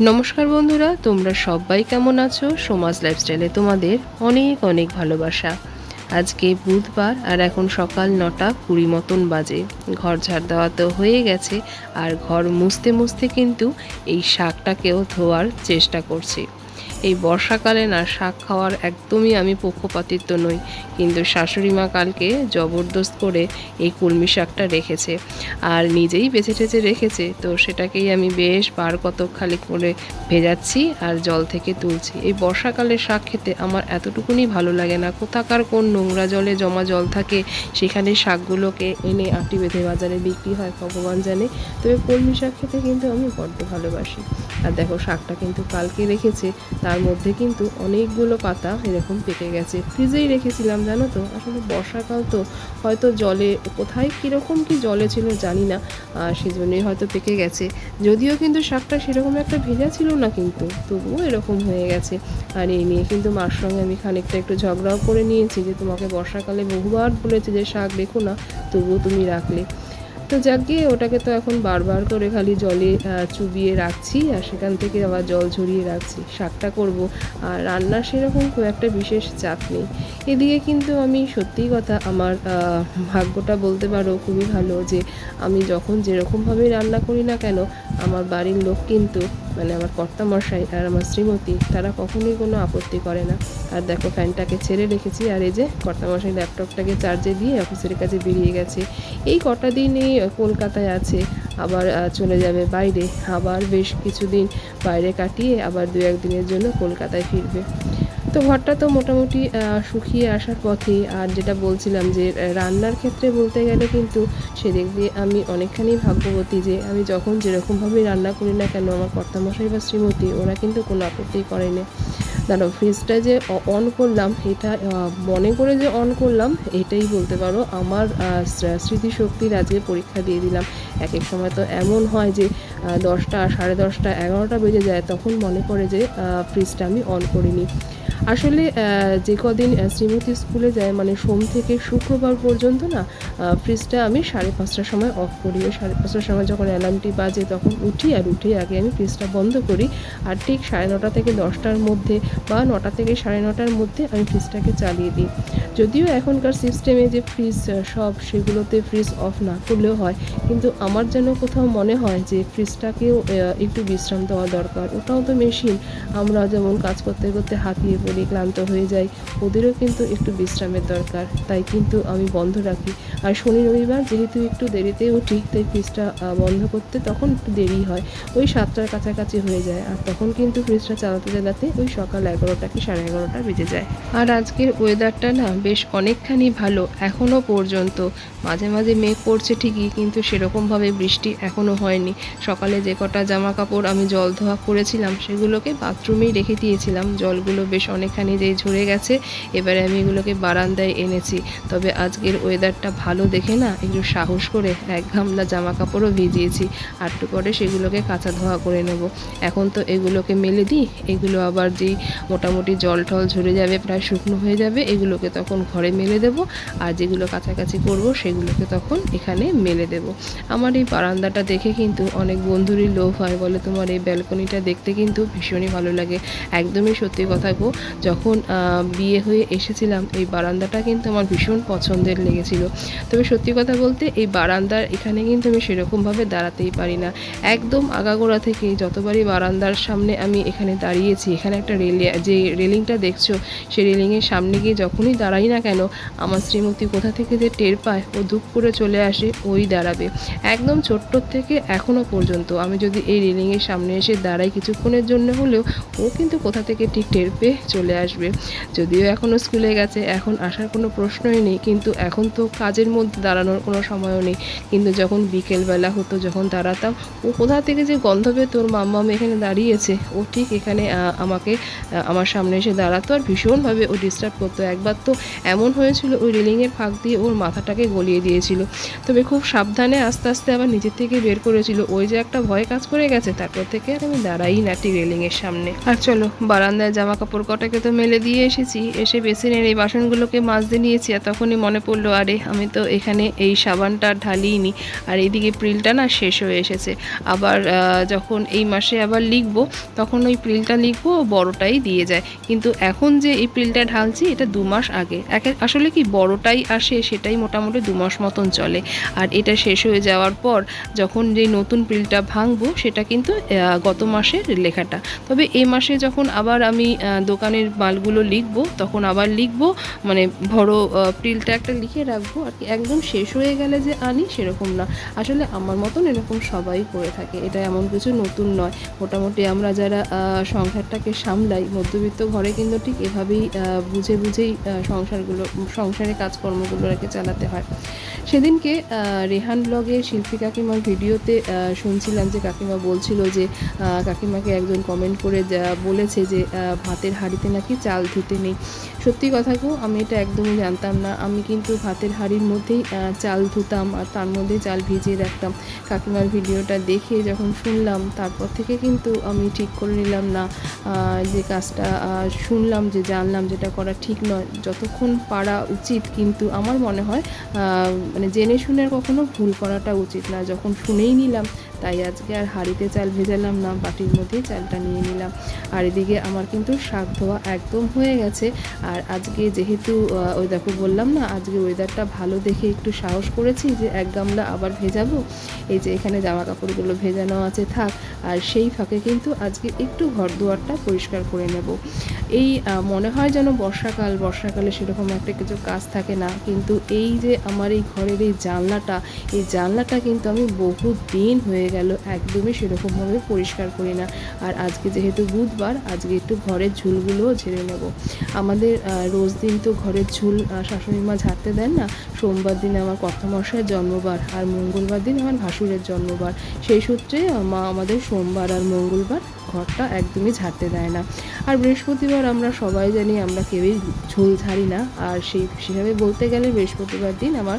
নমস্কার বন্ধুরা, তোমরা সবাই কেমন আছো? সমাজ লাইফস্টাইলে তোমাদের অনেক অনেক ভালোবাসা। আজকে বুধবার আর এখন সকাল নটা কুড়ি মতন বাজে। ঘর ঝাড় দেওয়া তো হয়ে গেছে, আর ঘর মুছতে মুছতে কিন্তু এই শাকটাকেও ধোয়ার চেষ্টা করছি। এই বর্ষাকালে না শাক খাওয়ার একদমই আমি পক্ষপাতিত্ব নই। কিন্তু শাশুড়ি মা কালকে জবরদস্ত করে এই কলমি শাকটা রেখেছে। আর নিজেই বেছে টেছে রেখেছে, তো সেটাকেই আমি বেশ বার কতক খালি করে ভেজাচ্ছি আর জল থেকে তুলছি। এই বর্ষাকালে শাক খেতে আমার এতটুকুনি ভালো লাগে না। কোথাকার কোন নোংরা জলে জমা জল থাকে, সেখানে শাকগুলোকে এনে আটি বেঁধে বাজারে বিক্রি হয়, ভগবান জানে। তবে কলমি শাক খেতে কিন্তু আমি বড্ড ভালোবাসি। আর দেখো, শাকটা কিন্তু কালকে রেখেছে, তার মধ্যে কিন্তু অনেকগুলো পাতা এরকম পেকে গেছে। ফ্রিজেই রেখেছিলাম, জানো তো? আসলে বর্ষাকাল তো হয়তো জলে, কোথায় কীরকম কি জলে ছিল জানি না, আর সেজন্যই হয়তো পেকে গেছে। যদিও কিন্তু শাকটা সেরকম একটা ভেজা ছিল না কিন্তু, তবুও এরকম হয়ে গেছে। আর এই নিয়ে কিন্তু মার সঙ্গে আমি খানিকটা একটু ঝগড়াও করে নিয়েছি যে তোমাকে বর্ষাকালে বহুবার বলেছে যে শাক রেখো না, তবুও তুমি রাখলে। তো যাক ওটাকে তো এখন বারবার করে খালি জলে চুবিয়ে রাখছি আর সেখান থেকে আবার জল ঝরিয়ে রাখছি। শাকটা করব। আর রান্নার সেরকম খুব একটা বিশেষ চাপ নেই। এদিকে কিন্তু আমি সত্যিই কথা আমার ভাগ্যটা বলতে পারো খুবই ভালো যে আমি যখন যেরকমভাবেই রান্না করি না কেন, আমার বাড়ির লোক কিন্তু মানে আমার কর্তামশাই আর আমার শ্রীমতী, তারা কখনোই কোনো আপত্তি করে না। আর দেখো, ফ্যানটাকে ছেড়ে রেখেছি আর এই যে কর্তামশাই ল্যাপটপটাকে চার্জে দিয়ে অফিসের কাছে বেরিয়ে গেছে। এই কটা দিনই কলকাতায় আছে, আবার চলে যাবে বাইরে। আবার বেশ কিছুদিন বাইরে কাটিয়ে আবার দু একদিনের জন্য কলকাতায় ফিরবে। তো ঘরটা তো মোটামুটি শুকিয়ে আসার পথে আর যেটা বলছিলাম যে রান্নার ক্ষেত্রে বলতে গেলে কিন্তু সেদিক দিয়ে আমি অনেকখানি ভাগ্যবতী যে, আমি যখন যেরকমভাবে রান্না করি না কেন, আমার কর্তামশাই বা শ্রীমতী, ওরা কিন্তু কোনো আপত্তি করেনি। দাঁড়াও, ফ্রিজটা যে অন করলাম, এটা মনে করে যে অন করলাম, এটাই বলতে পারো, আমার স্মৃতিশক্তির আজকে পরীক্ষা দিয়ে দিলাম। এক এক সময় তো এমন হয় যে দশটা, সাড়ে দশটা, এগারোটা বেজে যায়, তখন মনে পড়ে যে ফ্রিজটা আমি অন করিনি। আসলে যে কদিন শ্রীমতী স্কুলে যায় মানে সোম থেকে শুক্রবার পর্যন্ত না ফ্রিজটা আমি সাড়ে পাঁচটার সময় অফ করি। সাড়ে পাঁচটার সময় যখন অ্যালার্মটি বাজে, তখন উঠি আর উঠে আগে আমি ফ্রিজটা বন্ধ করি। আর ঠিক সাড়ে নটা থেকে দশটার মধ্যে বা নটা থেকে সাড়ে নটার মধ্যে আমি ফ্রিজটাকে চালিয়ে দিই। যদিও এখনকার সিস্টেমে যে ফ্রিজ সব সেগুলোতে ফ্রিজ অফ না করলেও হয়, কিন্তু আমার যেন কোথাও মনে হয় যে ফ্রিজটাকেও একটু বিশ্রাম দেওয়া দরকার। ওটাও তো মেশিন আমরা যেমন কাজ করতে করতে হাতিয়ে পড়ি ক্লান্ত হয়ে যাই। ওদেরও কিন্তু একটু বিশ্রামের দরকার। তাই কিন্তু আমি বন্ধ রাখি। আর শনি রবিবার যেহেতু একটু দেরিতে উঠি তাই ফ্রিজটা বন্ধ করতে তখন একটু দেরি হয়। ওই সাতটার কাছাকাছি হয়ে যায়। আর তখন কিন্তু ফ্রিজটা চালাতে চালাতে ওই সকাল এগারোটা কি সাড়ে এগারোটা বেজে যায়। আর আজকের ওয়েদারটা না বেশ অনেকখানি ভালো এখনও পর্যন্ত। মাঝে মাঝে মেঘ পড়ছে ঠিকই, কিন্তু সেরকমভাবে বৃষ্টি এখনও হয়নি। সকালে যে কটা জামা কাপড় আমি জল ধোয়া করেছিলাম, সেগুলোকে বাথরুমেই রেখে দিয়েছিলাম। জলগুলো বেশ অনেকখানি যে ঝরে গেছে, এবারে আমি এগুলোকে বারান্দায় এনেছি। তবে আজকের ওয়েদারটা ভালো দেখে না একটু সাহস করে এক গামলা জামা কাপড়ও ভিজিয়েছি একটু পরে সেগুলোকে কাঁচা ধোয়া করে নেব। এখন তো এগুলোকে মেলে দিই, এগুলো আবার যেই মোটামুটি জল টল ঝরে যাবে, প্রায় শুকনো হয়ে যাবে, এগুলোকে তখন ঘরে মেলে দেব, আর যেগুলো কাছাকাছি করব সেগুলোকে তখন এখানে মেলে দেব। আমার এই বারান্দাটা দেখে কিন্তু অনেক বন্ধুরই লোভ হয় বলে, তোমার এই ব্যালকনিটা দেখতে কিন্তু ভীষণই ভালো লাগে। একদমই সত্যি কথা গো যখন বিয়ে হয়ে এসেছিলাম, এই বারান্দাটা কিন্তু আমার ভীষণ পছন্দের লেগেছিল। তবে সত্যি কথা বলতে, এই বারান্দার এখানে কিন্তু আমি সেরকমভাবে দাঁড়াতেই পারি না। একদম আগাগোড়া থেকে যতবারই বারান্দার সামনে আমি এখানে দাঁড়িয়েছি, এখানে একটা রেলে, যে রেলিংটা দেখছ, সেই রেলিংয়ের সামনে গিয়ে যখনই দাঁড়াই না কেন, আমার শ্রীমতী কোথা থেকে যে টের পায়, ও দুপ করে চলে আসে, ওই দাঁড়াবে। একদম ছোট্টর থেকে এখনও পর্যন্ত আমি যদি এই রেলিংয়ের সামনে এসে দাঁড়াই কিছুক্ষণের জন্য হলেও, ও কিন্তু কোথা থেকে ঠিক টের পেয়ে চলে আসবে। যদিও এখনও স্কুলে গেছে, এখন আসার কোনো প্রশ্নই নেই, কিন্তু এখন তো কাজের মধ্যে দাঁড়ানোর কোনো সময়ও নেই। কিন্তু যখন বিকেলবেলা হতো, যখন দাঁড়াতাম, ও কোথা থেকে যে গন্ধ তোর মাম্মাম এখানে দাঁড়িয়েছে, ও ঠিক এখানে আমাকে আমার সামনে এসে দাঁড়াতো আর ভীষণভাবে ও ডিস্টার্ব করতো। একবার তো এমন হয়েছিল, ওই রেলিংয়ের ফাঁক দিয়ে ওর মাথাটাকে গলিয়ে দিয়েছিল। তবে খুব সাবধানে আস্তে আস্তে আবার নিজের থেকে বের করেছিল। ওই যে একটা ভয় কাজ করে গেছে, তারপর থেকে আর আমি দাঁড়াই নাটি রেলিংয়ের সামনে। আর চলো, বারান্দায় জামা কাপড় কটাকে তো মেলে দিয়ে এসেছি। এসে বেসিনের এই বাসনগুলোকে মাজতে নিয়েছি আর তখনই মনে পড়ল আরে আমি তো এখানে এই সাবানটা ঢালিনি আর এইদিকে প্রিলটা না শেষ হয়ে এসেছে। আবার যখন এই মাসে আবার লিখব তখন ওই প্রিলটা লিখব বড়টাই দিয়ে যায়। কিন্তু এখন যে এই প্রিলটা ঢালছি এটা দু মাস আগে। একে- আসলে কি বড়টাই আসে সেটাই মোটামুটি দু মাস মতন চলে। আর এটা শেষ হয়ে যাওয়ার পর যখন যেই নতুন প্রিলটা ভাঙবো সেটা কিন্তু গত মাসের লেখাটা। তবে এই মাসে যখন আবার আমি আহ, দোকানের মালগুলো লিখব, তখন আবার লিখব মানে বড় প্রিলটা একটা লিখে রাখব, আর কি একদম শেষ হয়ে গেলে যে আনি সেরকম না। আসলে আমার মতন এরকম সবাই করে থাকে, এটা এমন কিছু নতুন নয়। মোটামুটি আমরা যারা সংসারটাকে সামলাই, মধ্যবিত্ত ঘরে কিন্তু ঠিক এভাবেই বুঝে বুঝেই সংসারগুলো, সংসারে কাজকর্মগুলো আর কি চালাতে হয়। সেদিনকে রেহান ব্লগে শিল্পী কাকিমার ভিডিওতে শুনছিলাম যে কাকিমা বলছিল যে কাকিমাকে একজন কমেন্ট করে বলেছে যে ভাতের ভাতের হাঁড়িতে নাকি চাল ধুতে নেই। সত্যি কথা গো, আমি এটা একদমই জানতাম না। আমি কিন্তু ভাতের হাঁড়ির মধ্যেই চাল ধুতাম আর তার মধ্যে চাল ভিজিয়ে রাখতাম। কাকিমার ভিডিওটা দেখে যখন শুনলাম, তারপর থেকে কিন্তু আমি ঠিক করে নিলাম না। যে কাজটা শুনলাম যে জানলাম যেটা করা ঠিক নয়। যতক্ষণ পারা উচিত কিন্তু আমার মনে হয় মানে জেনে শুনে কখনো ভুল করাটা উচিত না। যখন শুনেই নিলাম তাই আজকে আর হাঁড়িতে চাল ভেজালাম না, বাটির মধ্যেই চালটা নিয়ে নিলাম। আর এদিকে আমার কিন্তু শাক ধোয়া একদম হয়ে গেছে। আর আজকে যেহেতু ওই দেখো বললাম না, আজকে ওয়েদারটা ভালো দেখে একটু সাহস করেছি যে এক গামলা আবার ভেজাবো। এই যে এখানে জামা কাপড়গুলো ভেজানো আছে, থাক। আর সেই ফাঁকে কিন্তু আজকে একটু ঘর দুয়ারটা পরিষ্কার করে নেব। এই মনে হয় যেন বর্ষাকাল, বর্ষাকালে সেরকম একটা কিছু কাজ থাকে না। কিন্তু এই যে আমার এই ঘরের এই জানলাটা এই জানলাটা কিন্তু আমি বহু দিন হয়ে গেল একদমই সেরকমভাবে পরিষ্কার করি না। আর আজকে যেহেতু বুধবার আজকে একটু ঘরের ঝুলগুলোও ঝেড়ে নেব। আমাদের রোজ দিন তো ঘরের ঝুল শাশুড়ি মা ঝাড়তে দেন না। সোমবার দিন আমার কর্তামশাইয়ের জন্মবার আর মঙ্গলবার দিন আমার ভাসুরের জন্মবার। সেই সূত্রে মা আমাদের সোমবার আর মঙ্গলবার ঘরটা একদমই ঝাড়তে দেয় না। আর বৃহস্পতিবার আমরা সবাই জানি আমরা কেউই ঝোল ঝাড়ি না। আর সেই সেভাবে বলতে গেলে বৃহস্পতিবার দিন আমার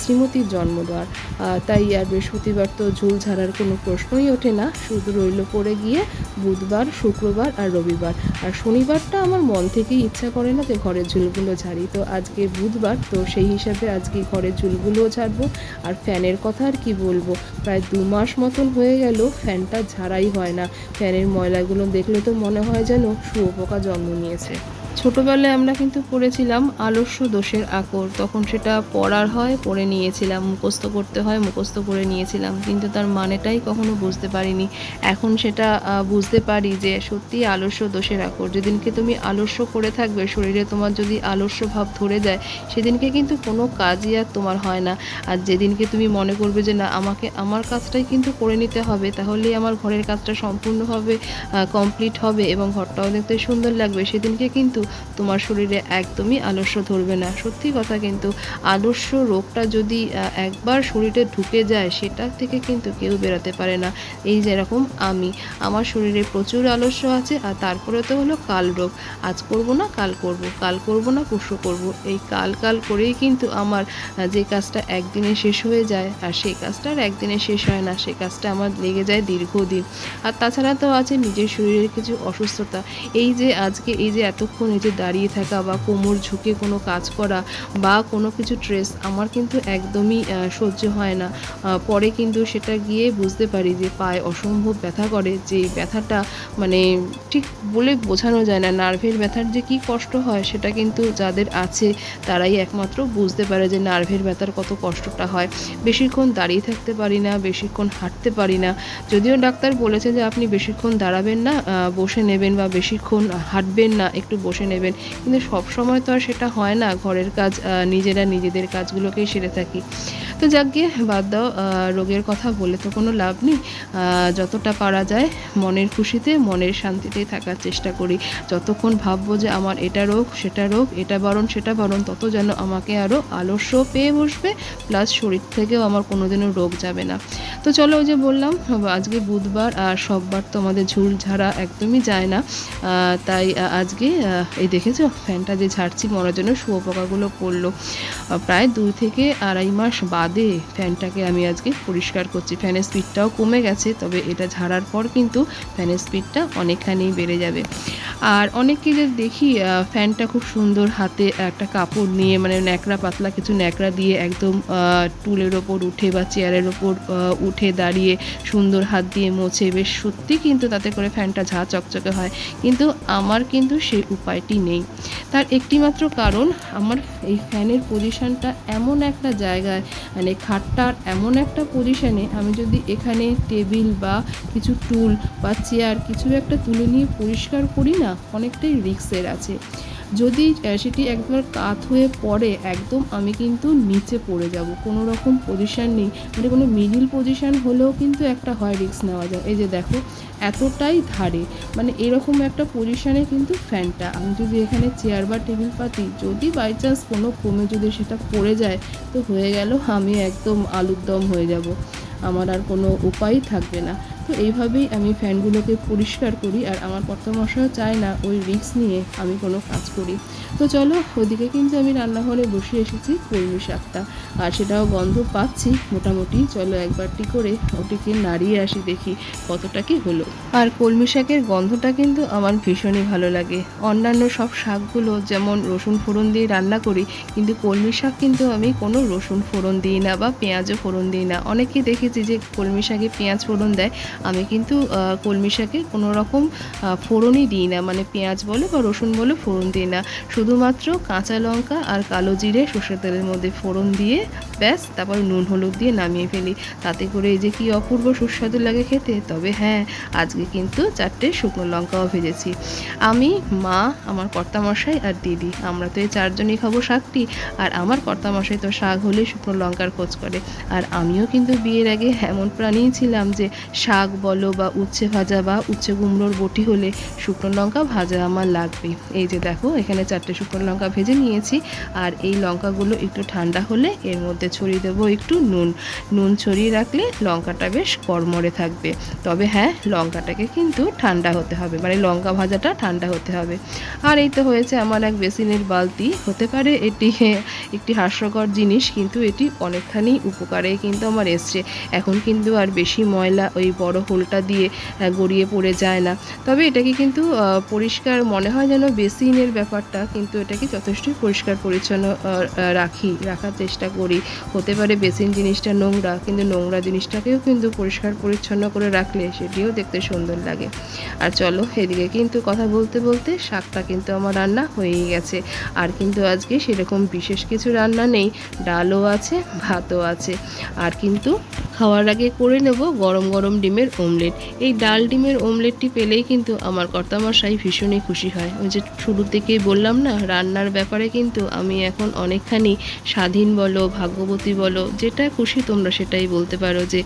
শ্রীমতীর জন্মবার। আহ, তাই আর বৃহস্পতিবার তো ঝোল ঝাড়ার কোনো প্রশ্নই ওঠে না। শুধু রইল পড়ে গিয়ে বুধবার, শুক্রবার আর রবিবার। আর শনিবারটা আমার মন থেকেই ইচ্ছা করে না যে ঘরের ঝুলগুলো ঝাড়ি। তো আজকে বুধবার, তো সেই হিসাবে আজকে ঘরের ঝুলগুলোও ঝাড়বো। আর ফ্যানের কথা আর কি বলব? প্রায় দু মাস মতন হয়ে গেল ফ্যানটা ঝাড়াই হয় না। ফ্যানের ময়লাগুলো দেখলে তো মনে হয় যেন শুয়োপোকা জন্ম নিয়েছে। ছোটবেলায় আমরা কিন্তু পড়েছিলাম আলস্য দোষের আকর। তখন সেটা পড়ার হয়, পড়ে নিয়েছিলাম, মুখস্থ করতে হয়, মুখস্থ করে নিয়েছিলাম। কিন্তু তার মানেটাই কখনো বুঝতে পারিনি। এখন সেটা বুঝতে পারি যে সত্যি আলস্য দোষের আকর। যেদিনকে তুমি আলস্য করে থাকবে, শরীরে তোমার যদি আলস্য ভাব ধরে যায়, সেদিনকে কিন্তু কোনো কাজই আর তোমার হয় না। আর যেদিনকে তুমি মনে করবে যে না, আমাকে, আমার কাজটাই কিন্তু করে নিতে হবে, তাহলেই আমার ঘরের কাজটা সম্পূর্ণভাবে কমপ্লিট হবে এবং ঘরটাও দেখতে সুন্দর লাগবে। সেদিনকে কিন্তু তোমার শরীরে একদমই আলস্য ধরবে না। সত্যি কথা কিন্তু আলস্য রোগটা যদি একবার শরীরে ঢুকে যায় সেটা থেকে কিন্তু কেউ বেরোতে পারে না। এই যেরকম আমি, আমার শরীরে প্রচুর আলস্য আছে আর তারপরে তো হলো কাল রোগ। আজ করব না, কাল করব কাল করব না, পরশু করব। এই কাল কাল করেই কিন্তু আমার যে কাজটা একদিনে শেষ হয়ে যায় আর সেই কাজটা আর একদিনে শেষ হয় না সেই কাজটা আমার লেগে যায় দীর্ঘদিন। আর তাছাড়া তো আছে নিজের শরীরের কিছু অসুস্থতা। এই যে আজকে, এই যে এতক্ষণ যে দাঁড়িয়ে থাকা বা কোমর ঝুঁকে কোনো কাজ করা বা কোনো কিছু স্ট্রেস আমার কিন্তু একদমই সহ্য হয় না। পরে কিন্তু সেটা গিয়ে বুঝতে পারি যে পায়ে অসম্ভব ব্যথা করে, যে ব্যথাটা মানে ঠিক বলে বোঝানো যায় না। নার্ভের ব্যথার যে কি কষ্ট হয় সেটা কিন্তু যাদের আছে তারাই একমাত্র বুঝতে পারে যে নার্ভের ব্যথার কত কষ্টটা হয়। বেশিক্ষণ দাঁড়িয়ে থাকতে পারি না, বেশিক্ষণ হাঁটতে পারি না। যদিও ডাক্তার বলেছে যে আপনি বেশিক্ষণ দাঁড়াবেন না বসে নেবেন বা বেশিক্ষণ হাঁটবেন না, একটু বসে নেবেন। কিন্তু সব সময় তো আর সেটা হয় না। ঘরের কাজ নিজেরা নিজেদের কাজগুলোকেই সেরে থাকি। তো যাক গিয়ে বাদ দাও রোগের কথা বলে তো কোনো লাভ নেই। যতটা পারা যায় মনের খুশিতে, মনের শান্তিতেই থাকার চেষ্টা করি। যতক্ষণ ভাববো যে আমার এটা রোগ, সেটা রোগ, এটা বারণ, সেটা বারণ, তত যেন আমাকে আরও আলস্য পেয়ে বসবে প্লাস শরীর থেকেও আমার কোনোদিনও রোগ যাবে না। তো চলো ওই যে বললাম, আজকে বুধবার আর সববার তো আমাদের ঝুল ঝাড়া একদমই যায় না। তাই আজকে এই দেখেছ? ফ্যানটা যে ঝাড়ছি, মরার জন্য শুয়োপোকাগুলো পড়ল। প্রায় দুই থেকে আড়াই মাস বাদ বাদে ফ্যানটাকে আমি আজকে পরিষ্কার করছি। ফ্যানের স্পিডটাও কমে গেছে, তবে এটা ঝাড়ার পর কিন্তু ফ্যানের স্পিডটা অনেকখানি বেড়ে যাবে। আর অনেককে যে দেখি ফ্যানটা খুব সুন্দর হাতে একটা কাপড় নিয়ে মানে ন্যাকড়া পাতলা কিছু ন্যাকড়া দিয়ে একদম টুলের ওপর উঠে বা চেয়ারের ওপর উঠে দাঁড়িয়ে সুন্দর হাত দিয়ে মোছে। বেশ সত্যি কিন্তু তাতে করে ফ্যানটা ঝা চকচকে হয়। কিন্তু আমার কিন্তু সেই উপায়টি নেই। তার একটিমাত্র কারণ, আমার এই ফ্যানের পজিশনটা এমন একটা জায়গায় মানে খাটটার এমন একটা পজিশানে আমি যদি এখানে টেবিল বা কিছু টুল বা চেয়ার কিছু একটা তুলে নিয়ে পরিষ্কার করি না অনেকটাই রিক্সের আছে। যদি সেটি একবার কাত হয়ে পড়ে, একদম আমি কিন্তু নিচে পড়ে যাব। কোনো রকম পজিশান নেই। মানে কোনো মিডিল পজিশান হলেও কিন্তু একটা হয় রিক্স নেওয়া যায়। এই যে দেখো, এতটাই ধারে মানে এরকম একটা পজিশানে কিন্তু ফ্যানটা আমি যদি এখানে চেয়ার বা টেবিল পাতি, যদি বাই চান্স কোনো ক্রমে যদি সেটা পড়ে যায়, তো হয়ে গেল আমি একদম আলুর দম হয়ে যাব। আমার আর কোনো উপায়ই থাকবে না। তো এইভাবেই আমি ফ্যানগুলোকে পরিষ্কার করি আর আমার কর্তামশাও চায় না ওই রিক্স নিয়ে আমি কোনো কাজ করি। তো চলো ওদিকে কিন্তু আমি রান্নাঘরে বসে এসেছি কলমি শাকটা। আর সেটাও গন্ধ পাচ্ছি মোটামুটি। চলো একবারটি করে ওটিকে নাড়িয়ে আসি দেখি কতটা কি হলো। আর কলমি শাকের গন্ধটা কিন্তু আমার ভীষণই ভালো লাগে। অন্যান্য সব শাকগুলো যেমন রসুন ফোড়ন দিয়ে রান্না করি, কিন্তু কলমি শাক কিন্তু আমি কোনো রসুন ফোড়ন দিই না বা পেঁয়াজও ফোড়ন দিই না। অনেকেই দেখেছি যে কলমি শাকে পেঁয়াজ ফোড়ন দেয় আমি কিন্তু কলমি শাকে কোনো রকম ফোড়নই দিই না। মানে পেঁয়াজ বলে বা রসুন বলে ফোড়ন দিই না। শুধুমাত্র কাঁচা লঙ্কা আর কালো জিরে সর্ষের তেলের মধ্যে ফোড়ন দিয়ে ব্যাস, তারপর নুন হলুদ দিয়ে নামিয়ে ফেলি। তাতে করে এই যে কি অপূর্ব সুস্বাদু লাগে খেতে। তবে হ্যাঁ আজকে কিন্তু চারটে শুকনো লঙ্কাও ভেজেছি। আমি, মা, আমার কর্তামশাই আর দিদি। আমরা তো এই চারজনই খাব শাকটি। আর আমার কর্তামশাই তো শাক হলে শুকনো লঙ্কার খোঁজ করে। আর আমিও কিন্তু বিয়ের আগে এমন প্রাণীই ছিলাম যে শাক বলো বা উচ্ছে ভাজা বা উচ্ছে কুমড়োর বটি হলে শুকনো লঙ্কা ভাজা আমার লাগবে এই যে দেখো, এখানে চারটে শুকনো লঙ্কা ভেজে নিয়েছি। আর এই লঙ্কাগুলো একটু ঠান্ডা হলে এর মধ্যে ছড়িয়ে দেবো একটু নুন। নুন ছড়িয়ে রাখলে লঙ্কাটা বেশ কড়মড়ে থাকবে। তবে হ্যাঁ লঙ্কাটাকে কিন্তু ঠান্ডা হতে হবে মানে লঙ্কা ভাজাটা ঠান্ডা হতে হবে। আর এই তো হয়েছে আমার এক বেসিনের বালতি। হতে পারে এটি একটি হাস্যকর জিনিস, কিন্তু এটি অনেকখানি উপকারে কিন্তু আমার এসছে। এখন কিন্তু আর বেশি ময়লা, ওই বড় হোলটা দিয়ে গড়িয়ে পড়ে যায় না। তবে এটাকে কিন্তু পরিষ্কার মনে হয় যেন বেসিনের ব্যাপারটা, কিন্তু এটাকে যথেষ্টই পরিষ্কার পরিচ্ছন্ন রাখি, রাখার চেষ্টা করি। হতে পারে বেসিন জিনিসটা নোংরা, কিন্তু নোংরা জিনিসটাকেও কিন্তু পরিষ্কার পরিচ্ছন্ন করে রাখলে সেটিও দেখতে সুন্দর লাগে। আর চলো, এদিকে কিন্তু কথা বলতে বলতে শাকটা কিন্তু আমার রান্না হয়েই গেছে। আর কিন্তু আজকে সেরকম বিশেষ কিছু রান্না নেই। ডালও আছে, ভাতও আছে। আর কিন্তু খাওয়ার আগে করে নেব গরম গরম ডিমের অমলেট এই ডাল ডিমের অমলেটটি পেলেই কিন্তু আমার কর্তামশাই ভীষণই খুশি হয়। ওই যে শুরু থেকেই বললাম না, রান্নার ব্যাপারে কিন্তু আমি এখন অনেকখানি স্বাধীন বলো, ভাগ্যবতী বলো যেটা খুশি তোমরা সেটাই বলতে পারো যে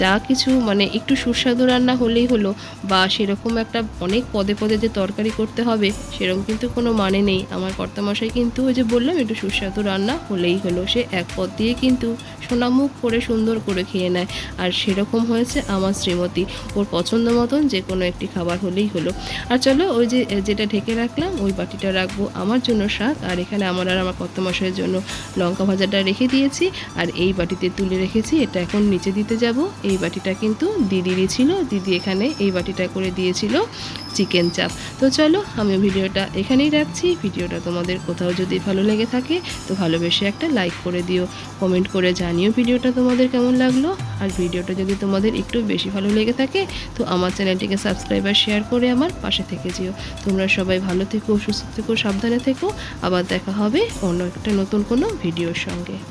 যা কিছু মানে একটু সুস্বাদু রান্না হলেই হলো বা সেরকম একটা অনেক পদে পদে যে তরকারি করতে হবে সেরকম কিন্তু কোনো মানে নেই। আমার কর্তামশাই কিন্তু ওই যে বললাম একটু সুস্বাদু রান্না হলেই হলো। সে এক পদ দিয়ে কিন্তু সোনামুখ করে সুন্দর করে খেয়ে নেয়। আর সেরকম হয়েছে আমার শ্রীমতী। ওর পছন্দ মতন যে কোনো একটি খাবার হলেই হলো। আর চলো ওই যে যেটা ঢেকে রাখলাম ওই বাটিটা রাখব আমার জন্য শাক। আর এখানে আমার আর আমার কর্তামশাইয়ের জন্য লঙ্কা ভাজাটা রেখে দিয়েছি। আর এই বাটিতে তুলে রেখেছি। এটা এখন নিচে দিতে যাব। এই বাটিটা কিন্তু দিদিরই ছিল। দিদি এখানে এই বাটিটা করে দিয়েছিল চিকেন চাপ। তো চলো আমি ভিডিওটা এখানেই রাখছি। ভিডিওটা তোমাদের কোথাও যদি ভালো লেগে থাকে, তো ভালোবেসে একটা লাইক করে দিও। কমেন্ট করে জানিও ভিডিওটা তোমাদের কেমন লাগল। আর ভিডিওটা যদি তোমাদের একটু বেশি ভালো লেগে থাকে, তো আমার চ্যানেলটিকে সাবস্ক্রাইব আর শেয়ার করে আমার পাশে থেকে যেও। তোমরা সবাই ভালো থেকো, সুস্থ থেকো, সাবধানে থেকো। আবার দেখা হবে অন্য একটা নতুন কোনো ভিডিওর সঙ্গে।